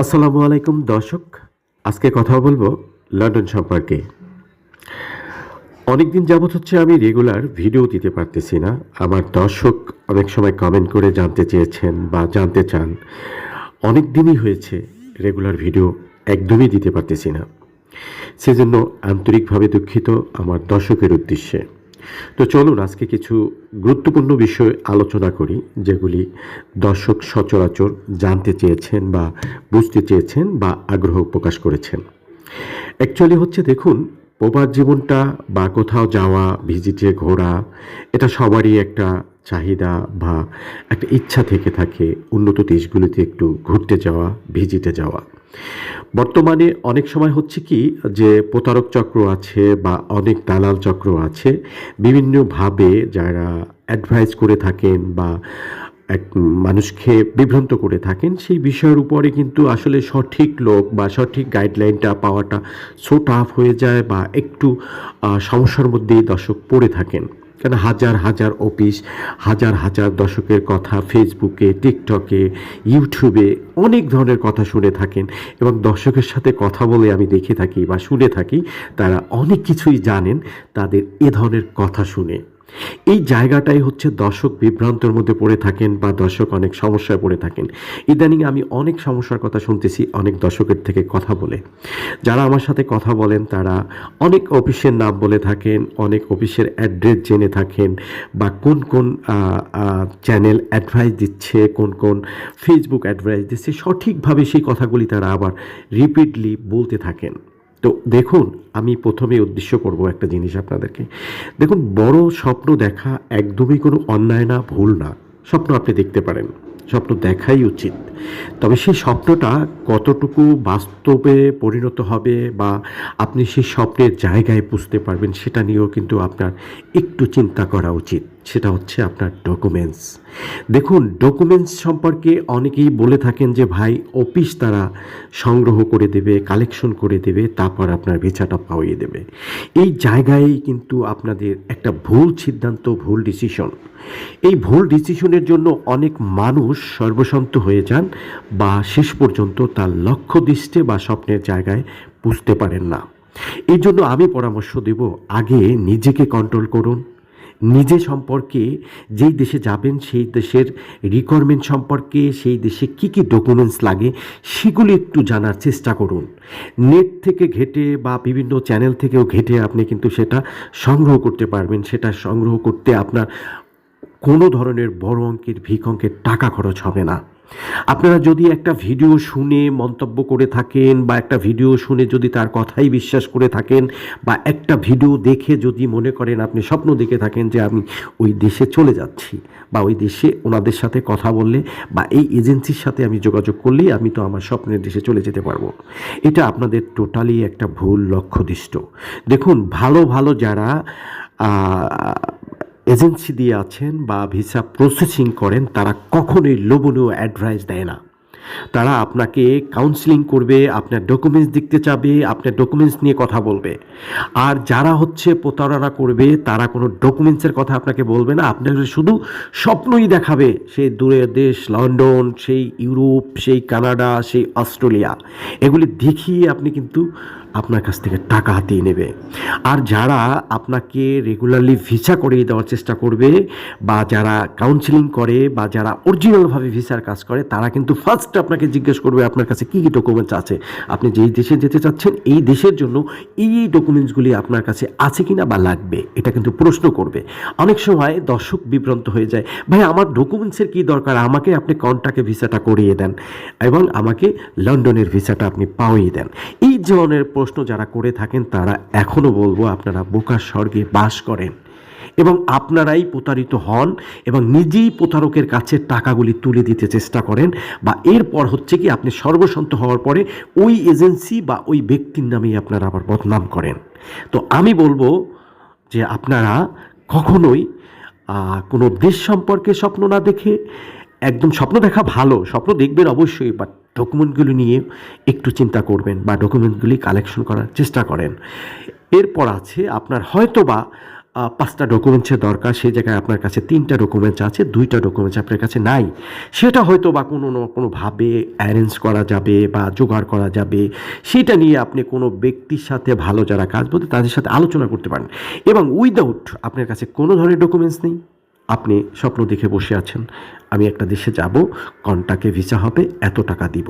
আসসালামু আলাইকুম, দর্শক। আজকে কথা বলব লন্ডন সম্পর্কে। অনেকদিন যাবৎ হচ্ছে আমি রেগুলার ভিডিও দিতে পারতেছি না। আমার দর্শক অনেক সময় কমেন্ট করে জানতে চেয়েছেন বা জানতে চান। অনেক দিনই হয়েছে রেগুলার ভিডিও একদমই দিতে পারতেছি না। সেজন্য আন্তরিকভাবে দুঃখিত আমার দর্শকের উদ্দেশ্যে। তো চলুন আজকে কিছু গুরুত্বপূর্ণ বিষয় আলোচনা করি, যেগুলি দর্শক সচরাচর জানতে চেয়েছেন বা বুঝতে চেয়েছেন বা আগ্রহ প্রকাশ করেছেন। অ্যাকচুয়ালি হচ্ছে, দেখুন, প্রবাস জীবনটা বা কোথাও যাওয়া, ভিজিটে ঘোরা, এটা সবারই একটা চাহিদা বা একটা ইচ্ছা থেকে থাকে উন্নত দেশগুলিতে একটু ঘুরতে যাওয়া, ভিজিটে যাওয়া। বর্তমানে অনেক সময় হচ্ছে কি যে প্রতারক চক্র আছে বা অনেক দালাল চক্র আছে, বিভিন্নভাবে যারা অ্যাডভাইস করে থাকেন বা এক মানুষকে বিভ্রান্ত করে থাকেন, সেই বিষয়ের উপরে কিন্তু আসলে সঠিক লোক বা সঠিক গাইডলাইনটা পাওয়াটা সো টাফ হয়ে যায় বা একটু সমস্যার মধ্যেই দর্শক পড়ে থাকেন। কেন হাজার হাজার অফিস, হাজার হাজার দর্শকের কথা ফেসবুকে টিকটকে ইউটিউবে অনেক ধরনের কথা শুনে থাকেন এবং দর্শকের সাথে কথা বলে আমি দেখে থাকি বা শুনে থাকি, তারা অনেক কিছুই জানেন তাদের এ ধরনের কথা শুনে। এই জায়গাটাই হচ্ছে দর্শক বিভ্রান্তর মধ্যে পড়ে থাকেন বা দর্শক অনেক সমস্যায় পড়ে থাকেন। ইদানিং আমি অনেক সমস্যার কথা শুনতেছি, অনেক দর্শকের থেকে কথা বলে। যারা আমার সাথে কথা বলেন, তারা অনেক অফিসের নাম বলে থাকেন, অনেক অফিসের অ্যাড্রেস জেনে থাকেন বা কোন কোন চ্যানেল অ্যাডভাইস দিচ্ছে, কোন কোন ফেসবুক অ্যাডভাইস দিচ্ছে, সঠিকভাবে সেই কথাগুলি তারা আবার রিপিটলি বলতে থাকেন। তো দেখুন, আমি প্রথমে উদ্দেশ্য করব একটা জিনিস আপনাদেরকে। দেখুন, বড় স্বপ্ন দেখা একদমই কোনো অন্যায় না, ভুল না। স্বপ্ন আপনি দেখতে পারেন, স্বপ্ন দেখাই উচিত। তবে সেই স্বপ্নটা কতটুকু বাস্তবে পরিণত হবে বা আপনি সেই স্বপ্নের জায়গায় বুঝতে পারবেন, সেটা নিয়েও কিন্তু আপনার একটু চিন্তা করা উচিত। সেটা হচ্ছে আপনার ডকুমেন্টস দেখুন ডকুমেন্টস সম্পর্কে অনেকেই বলে থাকেন যে, ভাই অফিস তারা সংগ্রহ করে দেবে কালেকশন করে দেবে, তারপর আপনার ভিসাটা পাওয়িয়ে দেবে। এই জায়গায় কিন্তু আপনাদের একটা ভুল সিদ্ধান্ত, ভুল ডিসিশন এই ভুল ডিসিশনের জন্য অনেক মানুষ সর্বসন্ত হয়ে যান বা শেষ পর্যন্ত তার লক্ষ্য দৃষ্টে বা স্বপ্নের জায়গায় বুঝতে পারেন না। এই জন্য আমি পরামর্শ দেব, আগে নিজেকে কন্ট্রোল করুন। নিজে সম্পর্কে, যেই দেশে যাবেন, সেই দেশের রিকোয়ারমেন্ট সম্পর্কে, সেই দেশে কি কি ডকুমেন্টস লাগে, সেগুলি একটু জানার চেষ্টা করুন। নেট থেকে ঘেটে বা বিভিন্ন চ্যানেল থেকেও ঘেটে আপনি কিন্তু সেটা সংগ্রহ করতে পারবেন। সেটা সংগ্রহ করতে আপনার কোনো ধরনের বড় অঙ্কের, ভিক অঙ্কের টাকা খরচ হবে না। আপনারা যদি একটা ভিডিও শুনে মন্তব্য করে থাকেন বা একটা ভিডিও শুনে যদি তার কথাই বিশ্বাস করে থাকেন বা একটা ভিডিও দেখে যদি মনে করেন আপনি স্বপ্ন দেখে থাকেন যে আমি ওই দেশে চলে যাচ্ছি বা ওই দেশে ওনাদের সাথে কথা বললে বা এই এজেন্সির সাথে আমি যোগাযোগ করলেই আমি তো আমার স্বপ্নের দেশে চলে যেতে পারব। এটা আপনাদের টোটালি একটা ভুল লক্ষ্যদৃষ্ট। দেখুন, ভালো ভালো যারা এজেন্সি দিয়ে আছেন বা ভিসা প্রসেসিং করেন তারা কখনোই লোভনীয় অ্যাডভাইস দেয় না। তারা আপনাকে কাউন্সিলিং করবে, আপনার ডকুমেন্টস দেখতে চাবে, আপনার ডকুমেন্টস নিয়ে কথা বলবে। আর যারা হচ্ছে প্রতারণা করবে, তারা কোনো ডকুমেন্টসের কথা আপনাকে বলবে না। আপনাকে শুধু স্বপ্নই দেখাবে সেই দূরের দেশ, লন্ডন, সেই ইউরোপ, সেই কানাডা, সেই অস্ট্রেলিয়া। এগুলি দেখিয়ে আপনি কিন্তু আপনার কাছ থেকে টাকা হাতিয়ে নেবে। আর যারা আপনাকে রেগুলারলি ভিসা করিয়ে দেওয়ার চেষ্টা করবে, বা যারা কাউন্সিলিং করে, বা যারা অরিজিনালভাবে ভিসার কাজ করে, তারা কিন্তু ফার্স্ট আপনাকে জিজ্ঞেস করবে, আপনার কাছে কী কী ডকুমেন্টস আছে? আপনি যেই দেশে যেতে চাচ্ছেন, এই দেশের জন্য এই এই ডকুমেন্টসগুলি আপনার কাছে আছে কিনা বা লাগবে? এটা কিন্তু প্রশ্ন করবে। অনেক সময় দর্শক বিভ্রান্ত হয়ে যায়, ভাই, আমার ডকুমেন্টসের কী দরকার? আমাকে আপনি কন্টাকে ভিসাটা করিয়ে দেন এবং আমাকে লন্ডনের ভিসাটা আপনি পাওয়িয়ে দেন। এই ধরনের প্রশ্ন যারা করে থাকেন, তারা এখনও বলব, আপনারা বোকার স্বর্গে বাস করেন। এবং আপনারাই প্রতারিত হন এবং নিজেই প্রতারকের কাছে টাকাগুলি তুলে দিতে চেষ্টা করেন বা এরপর হচ্ছে কি আপনি সর্বসন্ত হওয়ার পরে ওই এজেন্সি বা ওই ব্যক্তির নামেই আপনারা আবার বদনাম করেন। তো আমি বলব যে আপনারা কখনোই কোনো দেশ সম্পর্কে স্বপ্ন না দেখে, একদম স্বপ্ন দেখা ভালো, স্বপ্ন দেখবেন অবশ্যই বাট ডকুমেন্টগুলি নিয়ে একটু চিন্তা করবেন বা ডকুমেন্টগুলি কালেকশন করার চেষ্টা করেন। এরপর আছে আপনার হয়তোবা পাঁচটা ডকুমেন্টসের দরকার। সেই জায়গায় আপনার কাছে তিনটা ডকুমেন্টস আছে, দুইটা ডকুমেন্টস আপনার কাছে নাই। সেটা হয়তো বা কোনো না কোনোভাবে অ্যারেঞ্জ করা যাবে বা জোগাড় করা যাবে। সেটা নিয়ে আপনি কোনো ব্যক্তির সাথে ভালো যারা কাজ বলতে তাদের সাথে আলোচনা করতে পারেন। এবং উইদাউট আপনার কাছে কোনো ধরনের ডকুমেন্টস নেই, আপনি স্বপ্ন দেখে বসে আছেন। আমি একটা দেশে যাব, কন্টাকে ভিসা হবে, এত টাকা দিব।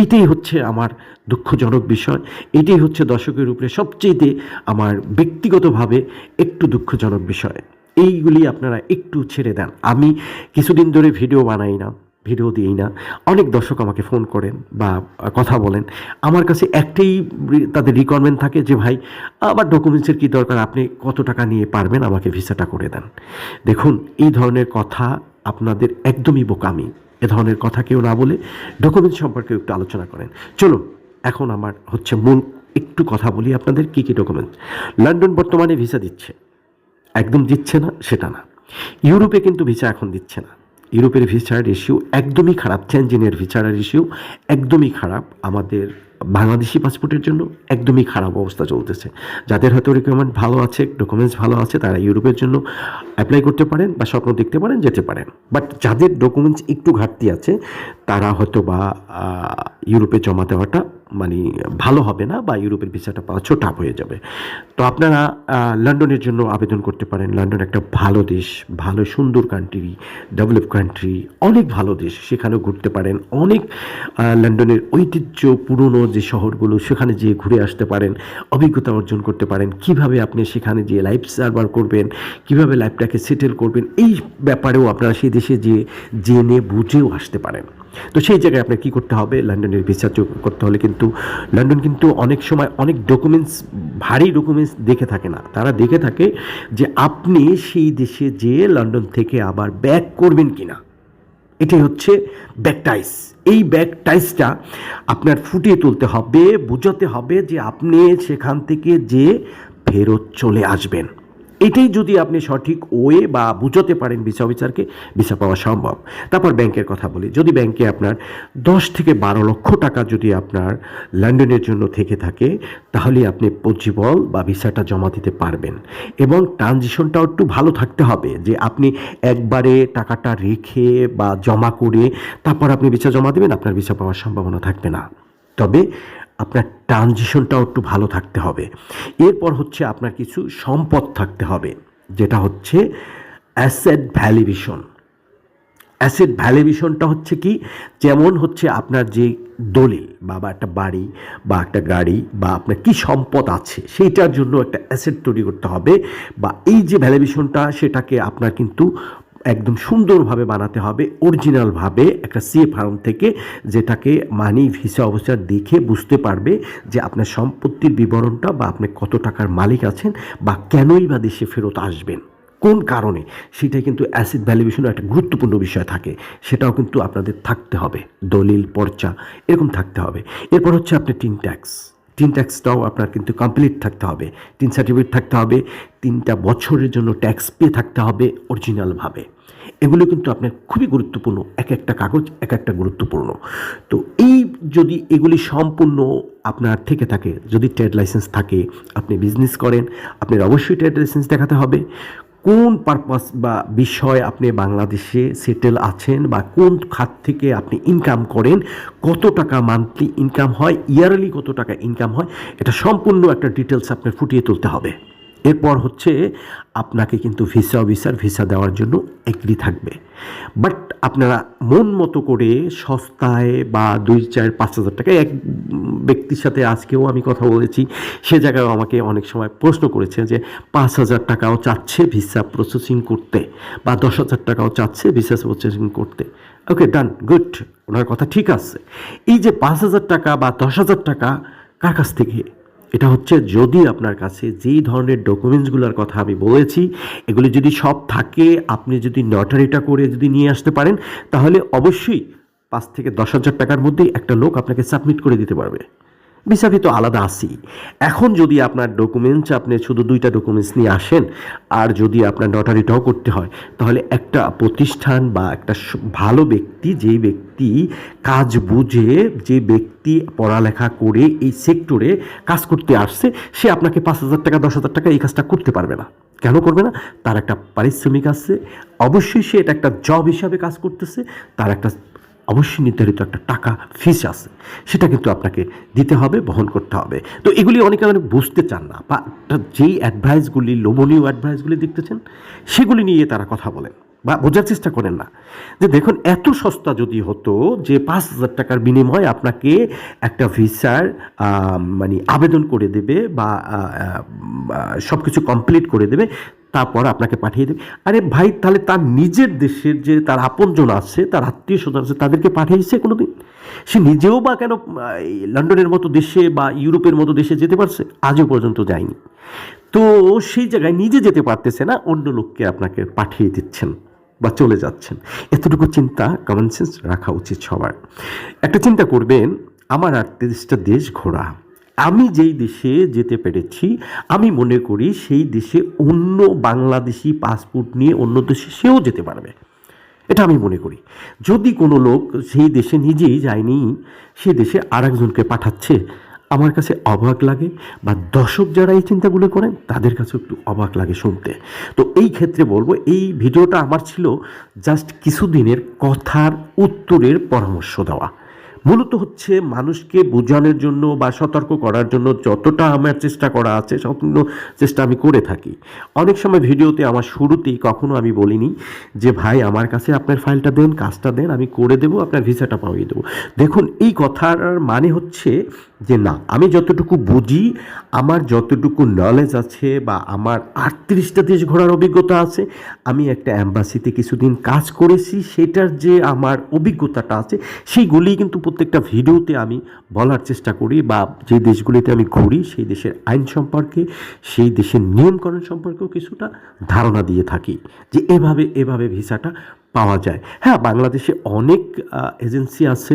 এইটাই হচ্ছে আমার দুঃখজনক বিষয়। এটাই হচ্ছে দর্শকের উপরে সবচেয়েতে আমার ব্যক্তিগতভাবে একটু দুঃখজনক বিষয়। এইগুলি আপনারা একটু ছেড়ে দেন। আমি কিছুদিন ধরে ভিডিও বানাই না, ভিডিও দিই না। অনেক দর্শক আমাকে ফোন করেন বা কথা বলেন। আমার কাছে একটাই তাদের রিকোয়ারমেন্ট থাকে যে, ভাই, আমার ডকুমেন্টসের কী দরকার? আপনি কত টাকা নিয়ে পারবেন? আমাকে ভিসাটা করে দেন। দেখুন, এই ধরনের কথা আপনাদের একদমই বোকামি। এ ধরনের কথা কেউ না বলে ডকুমেন্ট সম্পর্কে একটু আলোচনা করেন। চলুন, এখন আমার হচ্ছে মূল একটু কথা বলি আপনাদের, কী কী ডকুমেন্ট? লন্ডন বর্তমানে ভিসা দিচ্ছে। একদম দিচ্ছে না, সেটা না। ইউরোপে কিন্তু ভিসা এখন দিচ্ছে না। ইউরোপের ভিসার ইস্যু একদমই খারাপ, চেঞ্জিনের ভিসার ইস্যু একদমই খারাপ। আমাদের বাংলাদেশি পাসপোর্টের জন্য একদমই খারাপ অবস্থা চলতেছে। যাদের হয়তো রিকোয়ারমেন্ট ভালো আছে ডকুমেন্টস ভালো আছে, তারা ইউরোপের জন্য অ্যাপ্লাই করতে পারেন বা স্বপ্ন দেখতে পারেন, যেতে পারেন। বাট যাদের ডকুমেন্টস একটু ঘাটতি আছে, তারা হয়তো বা ইউরোপে জমা দেওয়াটা মানে ভালো হবে না বা ইউরোপের ভিসাটা পাওয়া ছোট হয়ে যাবে। তো আপনারা লন্ডনের জন্য আবেদন করতে পারেন। লন্ডন একটা ভালো দেশ, ভালো সুন্দর কান্ট্রি ডেভেলপ কান্ট্রি অনেক ভালো দেশ। সেখানেও ঘুরতে পারেন। অনেক লন্ডনের ঐতিহ্য, পুরনো যে শহরগুলো, সেখানে যেয়ে ঘুরে আসতে পারেন। অভিজ্ঞতা অর্জন করতে পারেন। কীভাবে আপনি সেখানে যেয়ে লাইফ সার্ভার করবেন? কীভাবে লাইফটাকে সেটেল করবেন? এই ব্যাপারেও আপনারা সেই দেশে যেয়ে জেনে বুঝেও আসতে পারেন। তো সেই জায়গায় আপনার কী করতে হবে? লন্ডনের ভিসা করতে হলে কিন্তু লন্ডন কিন্তু অনেক সময় অনেক ডকুমেন্টস ভারী ডকুমেন্টস দেখে থাকে না। তারা দেখে থাকে যে আপনি সেই দেশে যেয়ে লন্ডন থেকে আবার ব্যাক করবেন কি না এটাই হচ্ছে ব্যাকটাইস এই ব্যাকটাইসটা আপনার ফুটিয়ে তুলতে হবে, বোঝাতে হবে যে আপনি সেখান থেকে যে ফেরত চলে আসবেন। এটাই যদি আপনি সঠিক ওয়ে বা বুঝাতে পারেন ভিসা অফিসারকে, ভিসা পাওয়া সম্ভব। তারপর ব্যাংকের কথা বলি। যদি ব্যাংকে আপনার দশ থেকে বারো লক্ষ টাকা যদি আপনার লন্ডনের জন্য থেকে থাকে, তাহলে আপনি পজিবল বা ভিসাটা জমা দিতে পারবেন। এবং ট্রানজিশনটাও একটু ভালো থাকতে হবে যে আপনি একবারে টাকাটা রেখে বা জমা করে তারপর আপনি ভিসা জমা দেবেন, আপনার ভিসা পাওয়ার সম্ভাবনা থাকবে না। তবে আপনার ট্রানজিশনটাও একটু ভালো থাকতে হবে। এরপর হচ্ছে আপনার কিছু সম্পদ থাকতে হবে, যেটা হচ্ছে অ্যাসেট ভ্যালিভেশন অ্যাসেট ভ্যালুয়েশনটা হচ্ছে কি? যেমন হচ্ছে আপনার যে দলিল, বা একটা বাড়ি, বা একটা গাড়ি, বা আপনার কি সম্পদ আছে, সেইটার জন্য একটা অ্যাসেট তৈরি করতে হবে, বা এই যে ভ্যালুয়েশনটা সেটাকে আপনার কিন্তু একদম সুন্দরভাবে বানাতে হবে, অরিজিনালভাবে একটা সিএ ফার্ম থেকে, যেটাকে মানি ভিসা অফিসার দেখে বুঝতে পারবে যে আপনার সম্পত্তির বিবরণটা বা আপনি কত টাকার মালিক আছেন বা কেনই বা দেশে ফেরত আসবেন, কোন কারণে, সেটাই কিন্তু অ্যাসিড ভ্যালুয়েশনের একটা গুরুত্বপূর্ণ বিষয় থাকে, সেটাও কিন্তু আপনাদের থাকতে হবে, দলিল, পর্চা, এরকম থাকতে হবে। এরপর হচ্ছে আপনার টিন ট্যাক্স টিন ট্যাক্সটাও আপনার কিন্তু কমপ্লিট থাকতে হবে টিন সার্টিফিকেট থাকতে হবে, তিনটা বছরের জন্য ট্যাক্স পে থাকতে হবে অরিজিনালভাবে এগুলো কিন্তু আপনার খুবই গুরুত্বপূর্ণ, এক একটা কাগজ, এক একটা গুরুত্বপূর্ণ। তো এই যদি এগুলি সম্পূর্ণ আপনার থেকে থাকে, যদি ট্রেড লাইসেন্স থাকে, আপনি বিজনেস করেন, আপনার অবশ্যই ট্রেড লাইসেন্স দেখাতে হবে। কোন পারপাস বা বিষয় আপনি বাংলাদেশে সেটেল আছেন বা কোন খাত থেকে আপনি ইনকাম করেন, কত টাকা মান্থলি ইনকাম হয় ইয়ারলি কত টাকা ইনকাম হয়, এটা সম্পূর্ণ একটা ডিটেলস আপনার ফুটিয়ে তুলতে হবে। এরপর হচ্ছে আপনাকে কিন্তু ভিসা অফিসার ভিসা দেওয়ার জন্য এগ্রি থাকবে। বাট আপনারা মন মতো করে সস্তায় বা দুই, চার, পাঁচ হাজার টাকায় এক ব্যক্তির সাথে আজকেও আমি কথা বলেছি, সে জায়গায় আমাকে অনেক সময় প্রশ্ন করেছে যে পাঁচ হাজার টাকাও চাচ্ছে ভিসা প্রসেসিং করতে বা দশ হাজার টাকাও চাচ্ছে ভিসা প্রসেসিং করতে। ওকে ডান গুড ওনার কথা ঠিক আছে। এই যে পাঁচ হাজার টাকা বা দশ হাজার টাকা কার কাছ থেকে এটা হচ্ছে যদি আপনার কাছে যেই ধরনের ডকুমেন্টসগুলোর কথা আমি বলেছি, এগুলি যদি সব থাকে, আপনি যদি নটারিটা করে যদি নিয়ে আসতে পারেন, তাহলে অবশ্যই পাঁচ থেকে দশ হাজার টাকার মধ্যেই একটা লোক আপনাকে সাবমিট করে দিতে পারবে। ভিসা তো আলাদা আসি এখন যদি আপনার ডকুমেন্টস আপনি শুধু দুইটা ডকুমেন্টস নিয়ে আসেন, আর যদি আপনার নটারিটাও করতে হয়, তাহলে একটা প্রতিষ্ঠান বা একটা ভালো ব্যক্তি, যেই ব্যক্তি কাজ বুঝে, যে ব্যক্তি পড়ালেখা করে এই সেক্টরে কাজ করতে আসছে, সে আপনাকে পাঁচ হাজার টাকা, দশ হাজার টাকা এই কাজটা করতে পারবে না। কেন করবে না? তার একটা পারিশ্রমিক আছে। অবশ্যই সে এটা একটা জব হিসাবে কাজ করতেছে। তার একটা অবশ্যই নির্ধারিত একটা টাকা ফিস আছে। সেটা কিন্তু আপনাকে দিতে হবে, বহন করতে হবে। তো এগুলি অনেকে অনেক বুঝতে চান না, বা যেই অ্যাডভাইসগুলি লোভনীয় অ্যাডভাইসগুলি দেখতেছেন সেগুলি নিয়ে তারা কথা বলেন। বা বোঝার চেষ্টা করেন না। যে দেখুন, এত সস্তা যদি হতো যে পাঁচ হাজার টাকার বিনিময়ে আপনাকে একটা ভিসার মানে আবেদন করে দেবে বা সব কিছু কমপ্লিট করে দেবে, তারপর আপনাকে পাঠিয়ে দেবে। আরে ভাই, তাহলে তার নিজের দেশের যে তার আপনজন আছে, তার আত্মীয় স্বজন আছে, তাদেরকে পাঠিয়েছে কোনো দিন সে নিজেও বা কেন লন্ডনের মতো দেশে বা ইউরোপের মতো দেশে যেতে পারছে? আজও পর্যন্ত যায়নি। তো সেই জায়গায় নিজে যেতে পারতেছে না, অন্য লোককে আপনাকে পাঠিয়ে দিচ্ছেন। বা চলে যাচ্ছেন। এতটুকু চিন্তা কমন সেন্স রাখা উচিত সবার। একটা চিন্তা করবেন, আমার আটত্রিশটা দেশ ঘোরা। আমি যেই দেশে যেতে পেরেছি, আমি মনে করি সেই দেশে অন্য বাংলাদেশি পাসপোর্ট নিয়ে অন্য দেশে সেও যেতে পারবে। এটা আমি মনে করি। যদি কোনো লোক সেই দেশে নিজেই যায়নি, সে দেশে আরেকজনকে পাঠাচ্ছে আমার কাছে অবাক লাগে বা দর্শক যারা এই চিন্তাগুলো করেন, তাদের কাছে একটু অবাক লাগে শুনতে। তো এই ক্ষেত্রে বলব, এই ভিডিওটা আমার ছিল জাস্ট কিছুদিনের কথার উত্তরের পরামর্শ দেওয়া। মূলত হচ্ছে মানুষকে বোঝানোর জন্য বা সতর্ক করার জন্য যতটা আমার চেষ্টা করা আছে, সম্পূর্ণ চেষ্টা আমি করে থাকি। অনেক সময় ভিডিওতে আমার শুরুতেই কখনো আমি বলিনি যে, ভাই, আমার কাছে আপনার ফাইলটা দেন, কাজটা দেন, আমি করে দেবো, আপনার ভিসাটা পাইয়ে দেবো। দেখুন, এই কথার মানে হচ্ছে যে, না, আমি যতটুকু বুঝি, আমার যতটুকু নলেজ আছে বা আমার আটত্রিশটা দেশ ঘোরার অভিজ্ঞতা আছে, আমি একটা অ্যাম্বাসিতে কিছুদিন কাজ করেছি, সেটার যে আমার অভিজ্ঞতাটা আছে সেইগুলি কিন্তু প্রত্যেকটা ভিডিওতে আমি বলার চেষ্টা করি বা যে দেশগুলিতে আমি ঘুরি, সেই দেশের আইন সম্পর্কে, সেই দেশের নিয়মকরণ সম্পর্কেও কিছুটা ধারণা দিয়ে থাকি যে এভাবে এভাবে ভিসাটা পাওয়া যায়। হ্যাঁ বাংলাদেশে অনেক এজেন্সি আছে,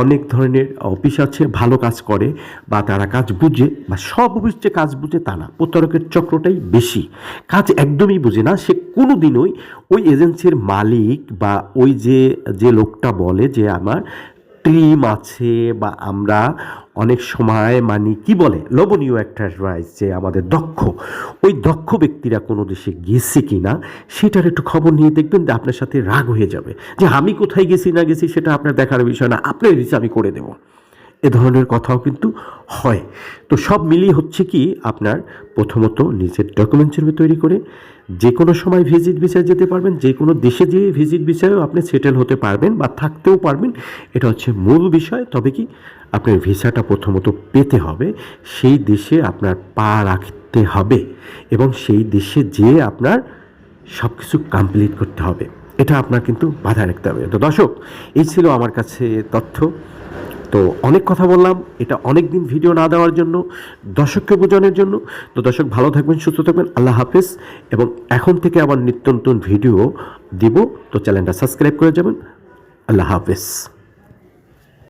অনেক ধরনের অফিস আছে, ভালো কাজ করে বা তারা কাজ বুঝে বা সব অফিস যে কাজ বুঝে তা না। প্রতারকের চক্রটাই বেশি। কাজ একদমই বুঝে না, সে কোনো দিনই ওই এজেন্সির মালিক বা ওই যে যে লোকটা বলে যে আমার টিম আছে বা আমরা অনেক সময় মানে কি বলে, লোভনীয় একটা রাইস যে আমাদের দক্ষ, ওই দক্ষ ব্যক্তিরা কোনো দেশে গেছে কি না সেটার একটু খবর নিয়ে দেখবেন যে আপনার সাথে রাগ হয়ে যাবে। যে আমি কোথায় গেছি না গেছি সেটা আপনার দেখার বিষয় না, আপনার রিচ আমি করে দেবো। এ ধরনের কথাও কিন্তু হয়। তো সব মিলিয়ে হচ্ছে কি, আপনার প্রথমত নিজের ডকুমেন্টসের তৈরি করে যে কোনো সময় ভিজিট ভিসায় যেতে পারবেন যে কোনো দেশে যেয়ে ভিজিট ভিসায়ও আপনি সেটেল হতে পারবেন বা থাকতেও পারবেন। এটা হচ্ছে মূল বিষয়। তবে কি, আপনার ভিসাটা প্রথমত পেতে হবে। সেই দেশে আপনার পা রাখতে হবে এবং সেই দেশে যেয়ে আপনার সব কিছু কমপ্লিট করতে হবে। এটা আপনার কিন্তু বাধা রাখতে হবে। তো দর্শক, এই ছিল আমার কাছে তথ্য। তো অনেক কথা বললাম, এটা অনেক দিন ভিডিও না দেওয়ার জন্য, দর্শককে বোঝানোর জন্য। তো দর্শক, ভালো থাকবেন, সুস্থ থাকবেন, আল্লাহ হাফেজ। এবং এখন থেকে আবার নিত্য নতুন ভিডিও দিব। তো চ্যানেলটা সাবস্ক্রাইব করে যাবেন, আল্লাহ হাফেজ।